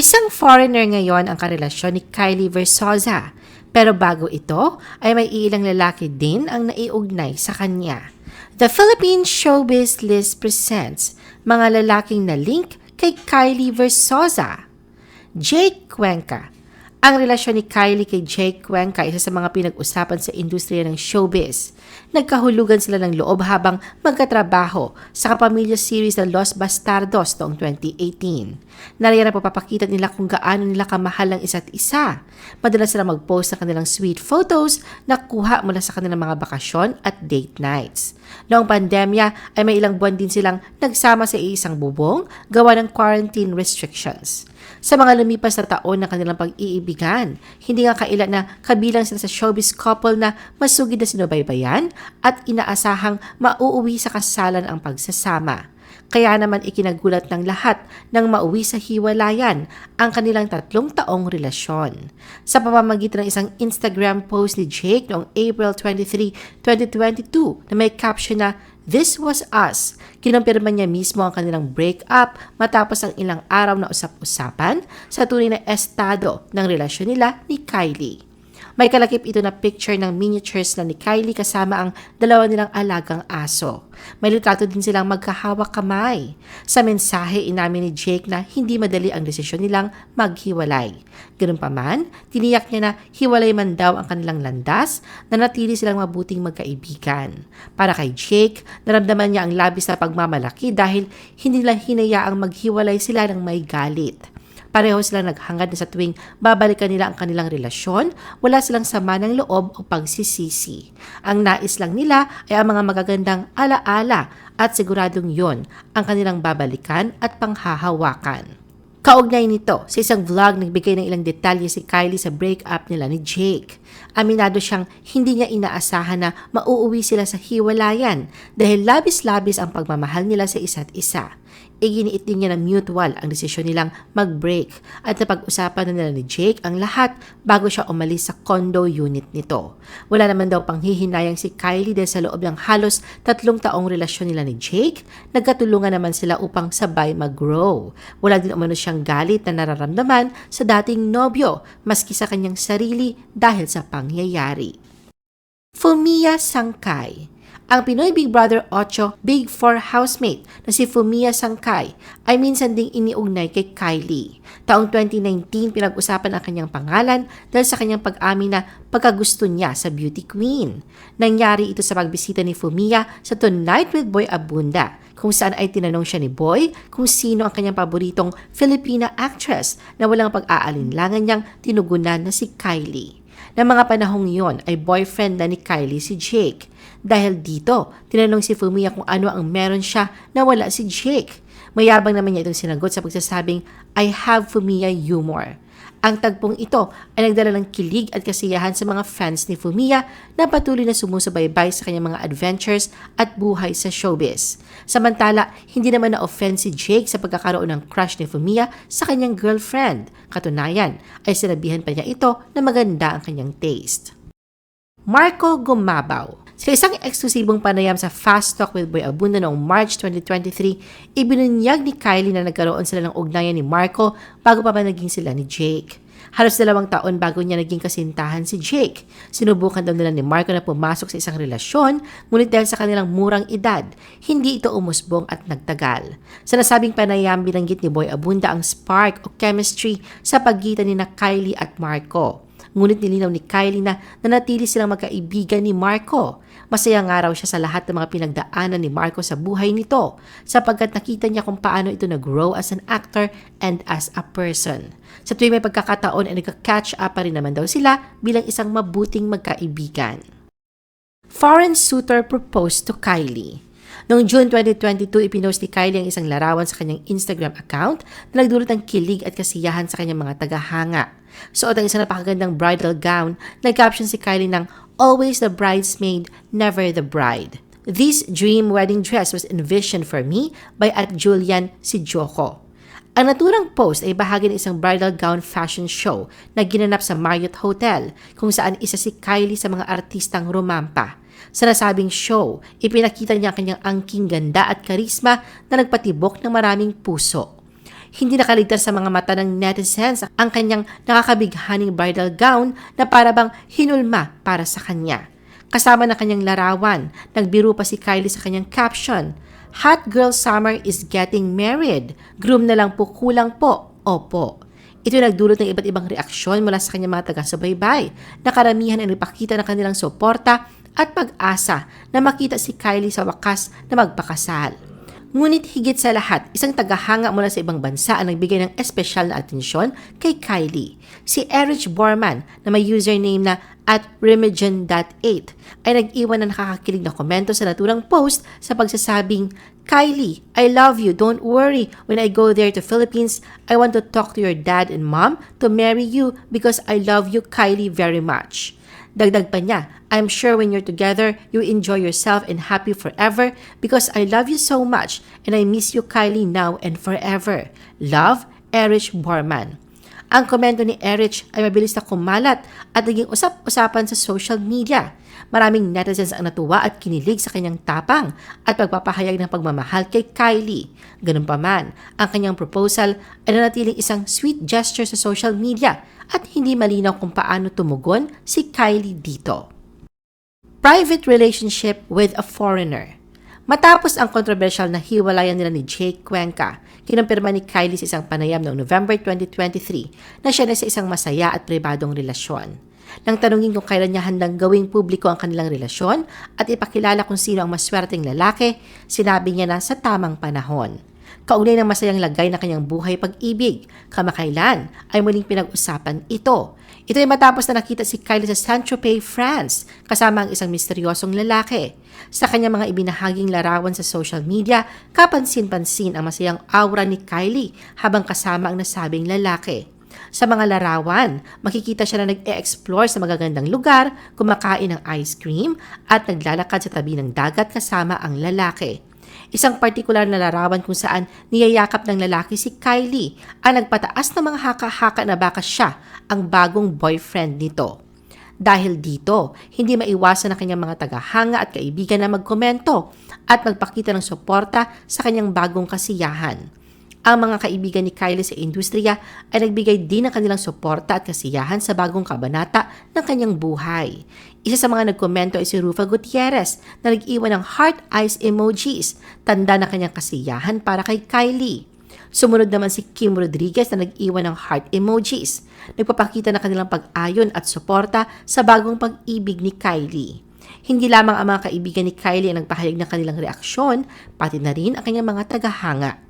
Isang foreigner ngayon ang karelasyon ni Kylie Versosa. Pero bago ito, ay may ilang lalaki din ang naiugnay sa kanya. The Philippine Showbiz List presents mga lalaking na link kay Kylie Versosa. Jake Cuenca. Ang relasyon ni Kylie kay Jake Cuenca isa sa mga pinag-usapan sa industriya ng showbiz. Nagkahulugan sila ng loob habang magkatrabaho sa kapamilya series na Los Bastardos noong 2018. Nariyan na papapakita nila kung gaano nila kamahal ang isa't isa. Madalas sila mag-post ng kanilang sweet photos na kuha mula sa kanilang mga bakasyon at date nights. Noong pandemya ay may ilang buwan din silang nagsama sa iisang bubong gawa ng quarantine restrictions. Sa mga lumipas na taon ng kanilang pag-iibigan, hindi nga kailan na kabilang sila sa showbiz couple na masugid na sinubaybayan at inaasahang mauuwi sa kasalan ang pagsasama. Kaya naman ikinagulat ng lahat nang mauwi sa hiwalayan ang kanilang tatlong taong relasyon. Sa pamamagitan ng isang Instagram post ni Jake noong April 23, 2022 na may caption na This was us. Kinumpirma niya mismo ang kanilang breakup matapos ang ilang araw na usap-usapan sa tunay na estado ng relasyon nila ni Kylie. May kalakip ito na picture ng miniatures na ni Kylie kasama ang dalawa nilang alagang aso. May litrato din silang magkahawak kamay. Sa mensahe, inamin ni Jake na hindi madali ang desisyon nilang maghiwalay. Ganun pa man, tiniyak niya na hiwalay man daw ang kanilang landas na natili silang mabuting magkaibigan. Para kay Jake, naramdaman niya ang labis na pagmamalaki dahil hindi lang hinayaang maghiwalay sila ng may galit. Pareho silang naghangad na sa tuwing babalikan nila ang kanilang relasyon, wala silang sama ng loob o pagsisisi. Ang nais lang nila ay ang mga magagandang alaala at siguradong yon ang kanilang babalikan at panghahawakan. Kaugnay nito, sa isang vlog nagbigay ng ilang detalye si Kylie sa breakup nila ni Jake. Aminado siyang hindi niya inaasahan na mauuwi sila sa hiwalayan dahil labis-labis ang pagmamahal nila sa isa't isa. Iginiit din niya ng mutual ang desisyon nilang mag-break at napag-usapan na nila ni Jake ang lahat bago siya umalis sa condo unit nito. Wala naman daw panghihinayang si Kylie dahil sa loob ng halos tatlong taong relasyon nila ni Jake, nagkatulungan naman sila upang sabay mag-grow. Wala din umano siyang galit na nararamdaman sa dating nobyo maski sa kanyang sarili dahil sa pangyayari. Fumiya Sangkay ang Pinoy Big Brother 8 Big 4 housemate na si Fumiya Sangkay ay minsan ding iniugnay kay Kylie. Taong 2019, pinag-usapan ang kanyang pangalan dahil sa kanyang pag-amin na pagkagusto niya sa beauty queen. Nangyari ito sa pagbisita ni Fumiya sa Tonight with Boy Abunda kung saan ay tinanong siya ni Boy kung sino ang kanyang paboritong Filipina actress na walang pag-aalinlangan niyang tinugunan na si Kylie. Na mga panahong iyon ay boyfriend na ni Kylie si Jake. Dahil dito, tinanong si Fumiya kung ano ang meron siya na wala si Jake. Mayabang naman niya itong sinagot sa pagsasabing, I have Fumiya humor. Ang tagpong ito ay nagdala ng kilig at kasiyahan sa mga fans ni Fumiya na patuloy na sumusubaybay sa kanyang mga adventures at buhay sa showbiz. Samantala, hindi naman na-offend si Jake sa pagkakaroon ng crush ni Fumiya sa kanyang girlfriend. Katunayan, ay sinabihan pa niya ito na maganda ang kanyang taste. Marco Gumabaw sa isang eksklusibong panayam sa Fast Talk with Boy Abunda noong March 2023, ibinunyag ni Kylie na nagkaroon sila ng ugnayan ni Marco bago pa ba naging sila ni Jake. Halos dalawang taon bago niya naging kasintahan si Jake. Sinubukan daw nila ni Marco na pumasok sa isang relasyon, ngunit dahil sa kanilang murang edad, hindi ito umusbong at nagtagal. Sa nasabing panayam, binanggit ni Boy Abunda ang spark o chemistry sa pagitan ni na Kylie at Marco. Ngunit nilinaw ni Kylie na nanatili silang magkaibigan ni Marco. Masaya nga raw siya sa lahat ng mga pinagdaanan ni Marco sa buhay nito sapagkat nakita niya kung paano ito nag-grow as an actor and as a person. Sa tuwing may pagkakataon ay nagka-catch up pa rin naman daw sila bilang isang mabuting magkaibigan. Foreign suitor proposed to Kylie. Noong June 2022, ipinost ni Kylie ang isang larawan sa kanyang Instagram account na nagdulot ng kilig at kasiyahan sa kanyang mga tagahanga. Suot ang isang napakagandang bridal gown, nag-caption si Kylie ng Always the bridesmaid, never the bride. This dream wedding dress was envisioned for me by at Julian Sijoko. Ang naturang post ay bahagi ng isang bridal gown fashion show na ginanap sa Marriott Hotel kung saan isa si Kylie sa mga artistang rumampa. Sa nasabing show, ipinakita niya ang kanyang angking ganda at karisma na nagpatibok ng maraming puso. Hindi nakaligtas sa mga mata ng netizens ang kanyang nakakabighaning bridal gown na para bang hinulma para sa kanya. Kasama na kanyang larawan, nagbiro pa si Kylie sa kanyang caption, Hot Girl Summer is getting married. Groom na lang po kulang po. Opo. Ito nagdulot ng iba't ibang reaksyon mula sa kanyang mga taga-subaybay na karamihan ay nagpakita ng kanilang suporta at pag-asa na makita si Kylie sa wakas na magpakasal. Ngunit higit sa lahat, isang tagahanga mula sa ibang bansa ang nagbigay ng espesyal na atensyon kay Kylie. Si Erich Borman na may username na at Remagen.8 ay nag-iwan ng nakakakilig na komento sa naturang post sa pagsasabing, Kylie, I love you. Don't worry. When I go there to Philippines, I want to talk to your dad and mom to marry you because I love you, Kylie, very much. Dagdag pa niya, I'm sure when you're together, you enjoy yourself and happy forever because I love you so much and I miss you Kylie now and forever. Love, Erich Borman. Ang komento ni Erich ay mabilis na kumalat at naging usap-usapan sa social media. Maraming netizens ang natuwa at kinilig sa kanyang tapang at pagpapahayag ng pagmamahal kay Kylie. Ganun pa man, ang kanyang proposal ay nanatiling isang sweet gesture sa social media at hindi malinaw kung paano tumugon si Kylie dito. Private relationship with a foreigner. Matapos ang kontrobersyal na hiwalayan nila ni Jake Cuenca, kinumpirma ni Kylie sa isang panayam noong November 2023 na siya na sa isang masaya at pribadong relasyon. Nang tanungin kung kailan niya handang gawing publiko ang kanilang relasyon at ipakilala kung sino ang maswerteng lalaki, sinabi niya na sa tamang panahon. Kaugnay ng masayang lagay na kanyang buhay pag-ibig, kamakailan ay muling pinag-usapan ito. Ito ay matapos na nakita si Kylie sa Saint-Tropez, France, kasama ang isang misteryosong lalaki. Sa kanyang mga ibinahaging larawan sa social media, kapansin-pansin ang masayang aura ni Kylie habang kasama ang nasabing lalaki. Sa mga larawan, makikita siya na nag-e-explore sa magagandang lugar, kumakain ng ice cream, at naglalakad sa tabi ng dagat kasama ang lalaki. Isang partikular na larawan kung saan niyayakap ng lalaki si Kylie ang nagpataas ng mga haka-haka na baka siya ang bagong boyfriend nito. Dahil dito, hindi maiwasan ng kanyang mga tagahanga at kaibigan na magkomento at magpakita ng suporta sa kanyang bagong kasiyahan. Ang mga kaibigan ni Kylie sa industriya ay nagbigay din ng kanilang suporta at kasiyahan sa bagong kabanata ng kanyang buhay. Isa sa mga nagkomento ay si Rufa Gutierrez na nag-iwan ng heart eyes emojis, tanda na kanyang kasiyahan para kay Kylie. Sumunod naman si Kim Rodriguez na nag-iwan ng heart emojis. Nagpapakita ng kanilang pag-ayon at suporta sa bagong pag-ibig ni Kylie. Hindi lamang ang mga kaibigan ni Kylie ang nagpahayag ng kanilang reaksyon, pati na rin ang kanyang mga tagahanga.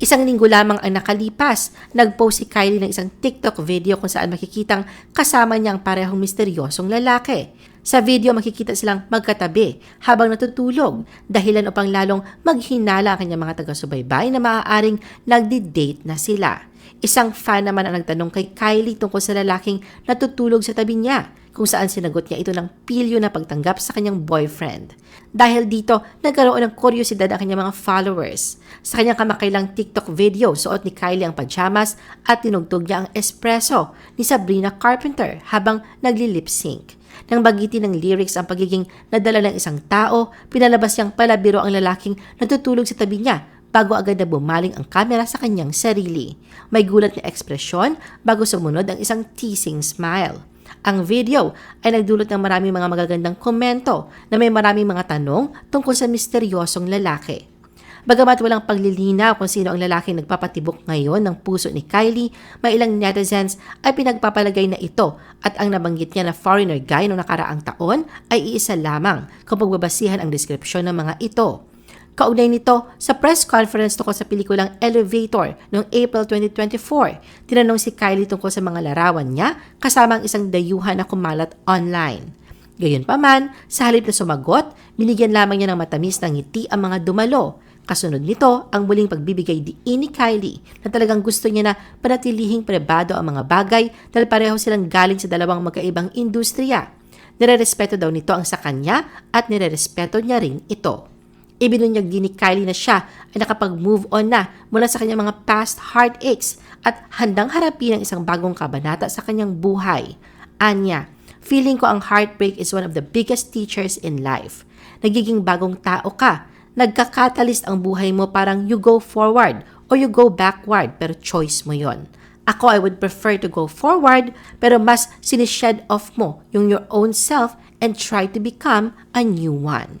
Isang linggo lamang ang nakalipas, nag-post si Kylie ng isang TikTok video kung saan makikitang kasama niya ang parehong misteryosong lalaki. Sa video makikita silang magkatabi habang natutulog, dahilan upang lalong maghinala ang kanyang mga taga-subaybay na maaaring nagdi-date na sila. Isang fan naman ang nagtanong kay Kylie tungkol sa lalaking natutulog sa tabi niya kung saan sinagot niya ito ng pilyo na pagtanggap sa kanyang boyfriend. Dahil dito, nagkaroon ng kuryosidad ang kanyang mga followers. Sa kanyang kamakailang TikTok video, suot ni Kylie ang pajamas at tinugtog niya ang espresso ni Sabrina Carpenter habang nagli-lip sync. Nang bagitin ng lyrics ang pagiging nadala ng isang tao, pinalabas niyang palabiro ang lalaking natutulog sa tabi niya bago agad na bumaling ang kamera sa kanyang sarili. May gulat na ekspresyon bago sumunod ang isang teasing smile. Ang video ay nagdulot ng maraming mga magagandang komento na may maraming mga tanong tungkol sa misteryosong lalaki. Bagamat walang paglilinaw kung sino ang lalaking nagpapatibok ngayon ng puso ni Kylie, may ilang netizens ay pinagpapalagay na ito at ang nabanggit niya na foreigner guy noong nakaraang taon ay iisa lamang kung pagbabasihan ang deskripsyon ng mga ito. Kaugnay nito, sa press conference tungkol sa pelikulang Elevator noong April 2024, tinanong si Kylie tungkol sa mga larawan niya kasama ang isang dayuhan na kumalat online. Gayunpaman, sa halip na sumagot, binigyan lamang niya ng matamis ng ngiti ang mga dumalo. Kasunod nito, ang muling pagbibigay diin ni Kylie na talagang gusto niya na panatilihing prebado ang mga bagay dahil pareho silang galing sa dalawang magkaibang industriya. Nirerespeto daw nito ang sa kanya at nirerespeto niya rin ito. Ibinunyag din ni Kylie na siya ay nakapag-move on na mula sa kanyang mga past heartaches at handang harapin ang isang bagong kabanata sa kanyang buhay. Anya, feeling ko ang heartbreak is one of the biggest teachers in life. Nagiging bagong tao ka. Nagkakatalyst ang buhay mo parang you go forward or you go backward pero choice mo yon. Ako, I would prefer to go forward pero mas sinished off mo yung your own self and try to become a new one.